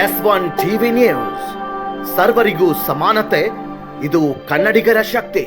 S one TV news. ಸರ್ವರಿಗೂ ಸಮಾನತೆ, ಇದು ಕನ್ನಡಿಗರ ಶಕ್ತಿ.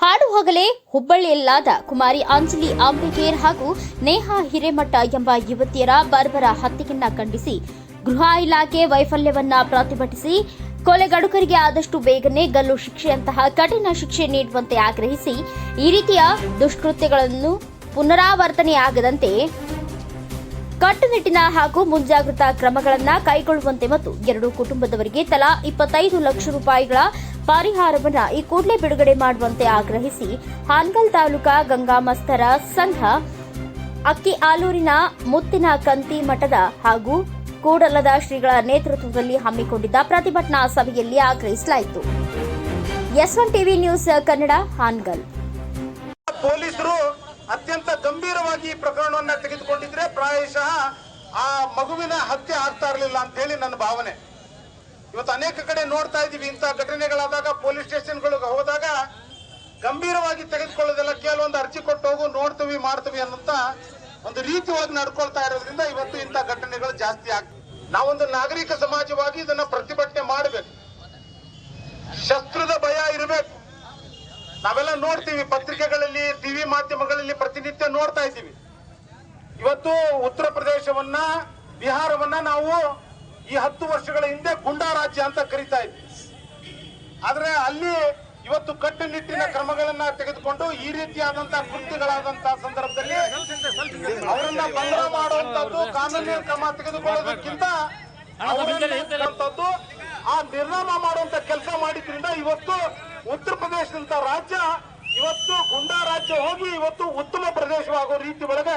ಹಾಡು ಹಗಲೇ ಹುಬ್ಬಳ್ಳಿಯಲ್ಲಾದ ಕುಮಾರಿ ಅಂಜಲಿ ಅಂಬಿಗೇರ್ ಹಾಗೂ ನೇಹಾ ಹಿರೇಮಠ ಎಂಬ ಯುವತಿಯರ ಬರ್ಬರ ಹತ್ಯೆಯನ್ನ ಖಂಡಿಸಿ ಗೃಹ ಇಲಾಖೆ ವೈಫಲ್ಯವನ್ನ ಪ್ರತಿಭಟಿಸಿ ಕೊಲೆಗಡುಕರಿಗೆ ಆದಷ್ಟು ಬೇಗನೆ ಗಲ್ಲು ಶಿಕ್ಷೆಯಂತಹ ಕಠಿಣ ಶಿಕ್ಷೆ ನೀಡುವಂತೆ ಆಗ್ರಹಿಸಿ ಈ ರೀತಿಯ ದುಷ್ಕೃತ್ಯಗಳನ್ನು ಪುನರಾವರ್ತನೆಯಾಗದಂತೆ ಕಟ್ಟುನಿಟ್ಟಿನ ಹಾಗೂ ಮುಂಜಾಗ್ರತಾ ಕ್ರಮಗಳನ್ನು ಕೈಗೊಳ್ಳುವಂತೆ ಮತ್ತು ಎರಡು ಕುಟುಂಬದವರಿಗೆ ತಲಾ ಇಪ್ಪತ್ತೈದು ಲಕ್ಷ ರೂಪಾಯಿಗಳ ಪರಿಹಾರವನ್ನು ಈ ಕೂಡಲೇ ಬಿಡುಗಡೆ ಮಾಡುವಂತೆ ಆಗ್ರಹಿಸಿ ಹಾನಗಲ್ ತಾಲೂಕಾ ಗಂಗಾಮಸ್ಥರ ಸಂಘ ಅಕ್ಕಿ ಆಲೂರಿನ ಮುತ್ತಿನ ಕಂತಿ ಮಠದ ಹಾಗೂ ಕೂಡಲದ ಶ್ರೀಗಳ ನೇತೃತ್ವದಲ್ಲಿ ಹಮ್ಮಿಕೊಂಡಿದ್ದ ಪ್ರತಿಭಟನಾ ಸಭೆಯಲ್ಲಿ ಆಗ್ರಹಿಸಲಾಯಿತು. S one TV news Kannada Hanagal. ಈ ಪ್ರಕರಣವನ್ನ ತೆಗೆದುಕೊಂಡಿದ್ರೆ ಪ್ರಾಯಶಃ ಆ ಮಗುವಿನ ಹತ್ಯೆ ಆಗ್ತಾ ಇರಲಿಲ್ಲ ಅಂತ ಹೇಳಿ ನನ್ನ ಭಾವನೆ. ಇವತ್ತು ಅನೇಕ ಕಡೆ ನೋಡ್ತಾ ಇದೀವಿ ಇಂಥ ಘಟನೆಗಳಾದಾಗ ಪೊಲೀಸ್ ಸ್ಟೇಷನ್ಗಳಿಗೆ ಹೋದಾಗ ಗಂಭೀರವಾಗಿ ತೆಗೆದುಕೊಳ್ಳೋದಿಲ್ಲ ಕೆಲವೊಂದು ಅರ್ಜಿ ಕೊಟ್ಟು ಹೋಗು, ನೋಡ್ತೀವಿ, ಮಾಡ್ತೀವಿ ಅನ್ನಂತ ಒಂದು ರೀತಿಯಾಗಿ ನಡ್ಕೊಳ್ತಾ ಇರೋದ್ರಿಂದ ಇವತ್ತು ಇಂಥ ಘಟನೆಗಳು ಜಾಸ್ತಿ ಆಗ್ತವೆ ನಾವೊಂದು ನಾಗರಿಕ ಸಮಾಜವಾಗಿ ಇದನ್ನ ಪ್ರತಿಭಟನೆ ಮಾಡಬೇಕು. ಶಸ್ತ್ರದ ಭಯ ಇರಬೇಕು. ನಾವೆಲ್ಲ ನೋಡ್ತೀವಿ ಪತ್ರಿಕೆಗಳಲ್ಲಿ ಟಿವಿ ಮಾಧ್ಯಮಗಳಲ್ಲಿ ಪ್ರತಿನಿತ್ಯ ನೋಡ್ತಾ ಇದ್ದೀವಿ. ಇವತ್ತು ಉತ್ತರ ಪ್ರದೇಶವನ್ನ ಬಿಹಾರವನ್ನ ನಾವು ಈ ಹತ್ತು ವರ್ಷಗಳ ಹಿಂದೆ ಗುಂಡಾ ರಾಜ್ಯ ಅಂತ ಕರಿತಾ ಇದ್ವಿ. ಆದ್ರೆ ಅಲ್ಲಿ ಇವತ್ತು ಕಟ್ಟುನಿಟ್ಟಿನ ಕ್ರಮಗಳನ್ನ ತೆಗೆದುಕೊಂಡು ಈ ರೀತಿಯಾದಂತಹ ಕೃತ್ಯಗಳಾದಂತಹ ಸಂದರ್ಭದಲ್ಲಿ ಅವರನ್ನ ಬಂಧನ ಮಾಡುವಂತದ್ದು ಕಾನೂನಿನ ಕ್ರಮ ತೆಗೆದುಕೊಳ್ಳೋದಕ್ಕಿಂತ ಆ ನಿರ್ನಾಮ ಮಾಡುವಂತ ಕೆಲಸ ಮಾಡಿದ್ರಿಂದ ಇವತ್ತು ಉತ್ತರ ಪ್ರದೇಶದಂತ ರಾಜ್ಯ ಇವತ್ತು ಗುಂಡಾ ರಾಜ್ಯ ಹೋಗಿ ಇವತ್ತು ಉತ್ತಮ ಪ್ರದೇಶವಾಗೋ ರೀತಿ ಒಳಗೆ